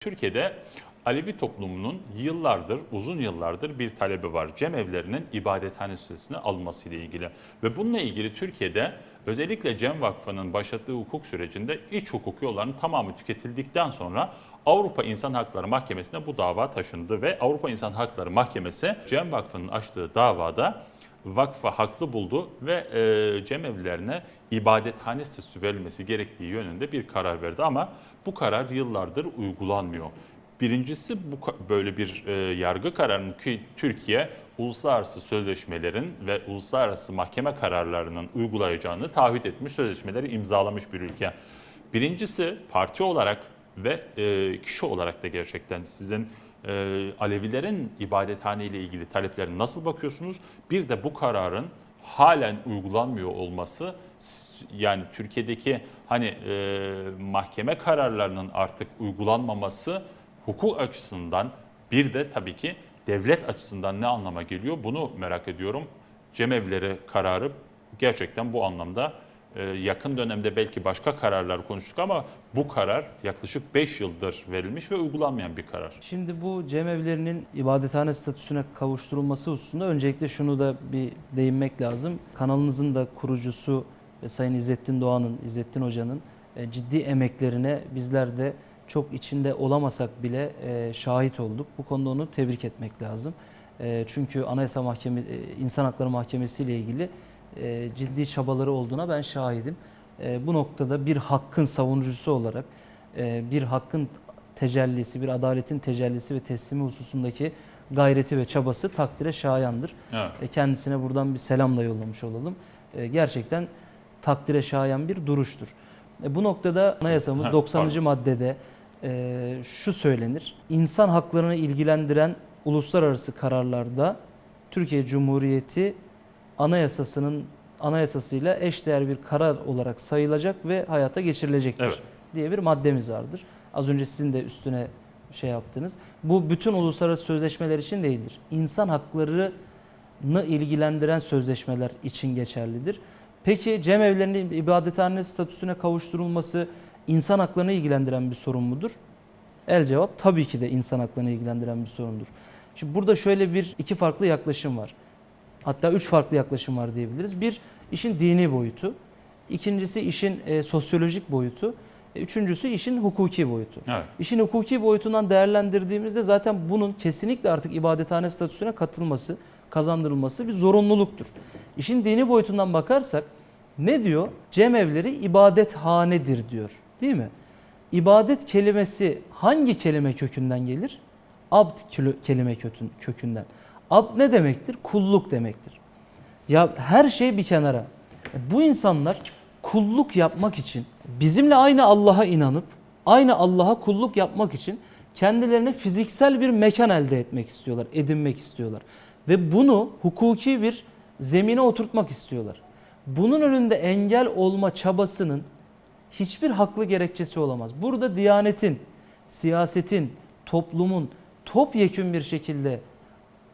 Türkiye'de Alevi toplumunun yıllardır, uzun yıllardır bir talebi var. Cemevlerinin ibadethane süresine alınması ile ilgili. Ve bununla ilgili Türkiye'de özellikle Cem Vakfı'nın başlattığı hukuk sürecinde iç hukuki yolların tamamı tüketildikten sonra Avrupa İnsan Hakları Mahkemesi'ne bu dava taşındı ve Avrupa İnsan Hakları Mahkemesi Cem Vakfı'nın açtığı davada vakfı haklı buldu ve e, cemevlerine ibadethane statüsü verilmesi gerektiği yönünde bir karar verdi ama bu karar yıllardır uygulanmıyor. Birincisi bu böyle bir e, yargı kararının ki Türkiye uluslararası sözleşmelerin ve uluslararası mahkeme kararlarının uygulayacağını taahhüt etmiş, sözleşmeleri imzalamış bir ülke. Birincisi parti olarak ve e, kişi olarak da gerçekten sizin e, Alevilerin ibadethane ile ilgili taleplerine nasıl bakıyorsunuz? Bir de bu kararın halen uygulanmıyor olması yani Türkiye'deki hani e, mahkeme kararlarının artık uygulanmaması hukuk açısından bir de tabii ki devlet açısından ne anlama geliyor bunu merak ediyorum. Cemevleri kararı gerçekten bu anlamda yakın dönemde belki başka kararlar konuştuk ama bu karar yaklaşık 5 yıldır verilmiş ve uygulanmayan bir karar. Şimdi bu cemevlerinin ibadethane statüsüne kavuşturulması hususunda öncelikle şunu da bir değinmek lazım. Kanalınızın da kurucusu e, Sayın İzzettin Doğan'ın, İzzettin Hoca'nın e, ciddi emeklerine bizler de çok içinde olamasak bile e, şahit olduk. Bu konuda onu tebrik etmek lazım. Çünkü Anayasa Mahkemesi, İnsan Hakları Mahkemesi ile ilgili e, ciddi çabaları olduğuna ben şahidim. E, Bu noktada bir hakkın savunucusu olarak e, bir hakkın tecellisi, bir adaletin tecellisi ve teslimi hususundaki gayreti ve çabası takdire şayandır. Evet. E, Kendisine buradan bir selam da yollamış olalım. E, Gerçekten takdire şayan bir duruştur. E, Bu noktada anayasamız Ha, 90. pardon. maddede e, şu söylenir. İnsan haklarını ilgilendiren uluslararası kararlarda Türkiye Cumhuriyeti anayasasının anayasasıyla eşdeğer bir karar olarak sayılacak ve hayata geçirilecektir Evet. diye bir maddemiz vardır. Az önce sizin de üstüne şey yaptınız. Bu bütün uluslararası sözleşmeler için değildir. İnsan haklarını ilgilendiren sözleşmeler için geçerlidir. Peki cemevlerinin ibadethane statüsüne kavuşturulması insan haklarını ilgilendiren bir sorun mudur? El cevap tabii ki de insan haklarını ilgilendiren bir sorundur. Şimdi burada şöyle bir iki farklı yaklaşım var. Hatta üç farklı yaklaşım var diyebiliriz. Bir işin dini boyutu, ikincisi işin e, sosyolojik boyutu, e, üçüncüsü işin hukuki boyutu. Evet. İşin hukuki boyutundan değerlendirdiğimizde zaten bunun kesinlikle artık ibadethane statüsüne katılması, kazandırılması bir zorunluluktur. İşin dini boyutundan bakarsak ne diyor? Cemevleri ibadethanedir diyor. Değil mi? İbadet kelimesi hangi kelime kökünden gelir? Abd kelime kökün- kökünden. Abd ne demektir? Kulluk demektir. Ya her şey bir kenara. Bu insanlar kulluk yapmak için bizimle aynı Allah'a inanıp aynı Allah'a kulluk yapmak için kendilerine fiziksel bir mekan elde etmek istiyorlar, edinmek istiyorlar. Ve bunu hukuki bir zemine oturtmak istiyorlar. Bunun önünde engel olma çabasının hiçbir haklı gerekçesi olamaz. Burada diyanetin, siyasetin, toplumun topyekün bir şekilde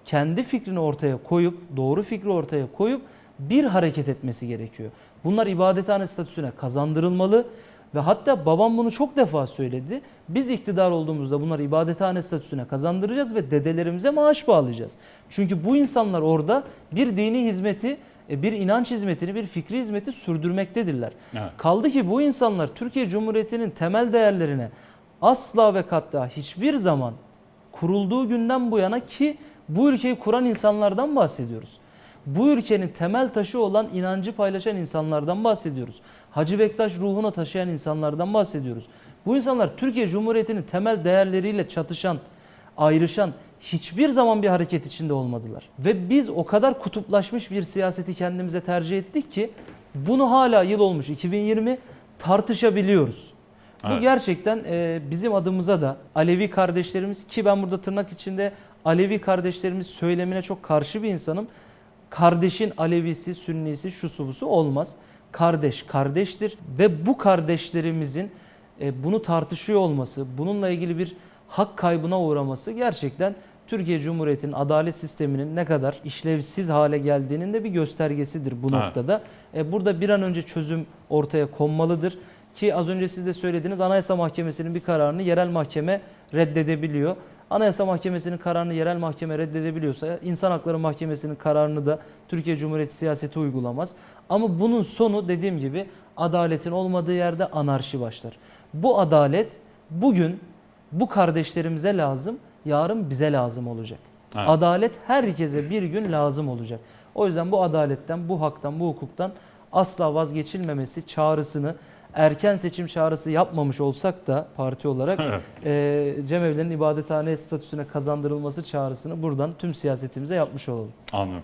kendi fikrini ortaya koyup, doğru fikri ortaya koyup bir hareket etmesi gerekiyor. Bunlar ibadethane statüsüne kazandırılmalı ve hatta babam bunu çok defa söyledi. Biz iktidar olduğumuzda bunları ibadethane statüsüne kazandıracağız ve dedelerimize maaş bağlayacağız. Çünkü bu insanlar orada bir dini hizmeti, e, bir inanç hizmetini, bir fikri hizmeti sürdürmektedirler. Evet. Kaldı ki bu insanlar Türkiye Cumhuriyeti'nin temel değerlerine asla ve katta hiçbir zaman kurulduğu günden bu yana ki bu ülkeyi kuran insanlardan bahsediyoruz. Bu ülkenin temel taşı olan inancı paylaşan insanlardan bahsediyoruz. Hacı Bektaş ruhuna taşıyan insanlardan bahsediyoruz. Bu insanlar Türkiye Cumhuriyeti'nin temel değerleriyle çatışan, ayrışan hiçbir zaman bir hareket içinde olmadılar. Ve biz o kadar kutuplaşmış bir siyaseti kendimize tercih ettik ki bunu hala yıl olmuş 2020 tartışabiliyoruz. Bu Evet. gerçekten e, bizim adımıza da Alevi kardeşlerimiz ki ben burada tırnak içinde Alevi kardeşlerimiz söylemine çok karşı bir insanım. Kardeşin Alevisi, Sünnisi, şusu busu olmaz. Kardeş kardeştir ve bu kardeşlerimizin e, bunu tartışıyor olması, bununla ilgili bir hak kaybına uğraması gerçekten Türkiye Cumhuriyeti'nin adalet sisteminin ne kadar işlevsiz hale geldiğinin de bir göstergesidir bu noktada. E, burada bir an önce çözüm ortaya konmalıdır. Ki az önce siz de söylediğiniz Anayasa Mahkemesi'nin bir kararını yerel mahkeme reddedebiliyor. Anayasa Mahkemesi'nin kararını yerel mahkeme reddedebiliyorsa İnsan Hakları Mahkemesi'nin kararını da Türkiye Cumhuriyeti siyaseti uygulamaz. Ama bunun sonu dediğim gibi adaletin olmadığı yerde anarşi başlar. Bu adalet bugün bu kardeşlerimize lazım, yarın bize lazım olacak. Evet. Adalet herkese bir gün lazım olacak. O yüzden bu adaletten, bu haktan, bu hukuktan asla vazgeçilmemesi çağrısını erken seçim çağrısı yapmamış olsak da parti olarak e, cemevlerinin ibadethane statüsüne kazandırılması çağrısını buradan tüm siyasetimize yapmış olalım. Anlıyorum.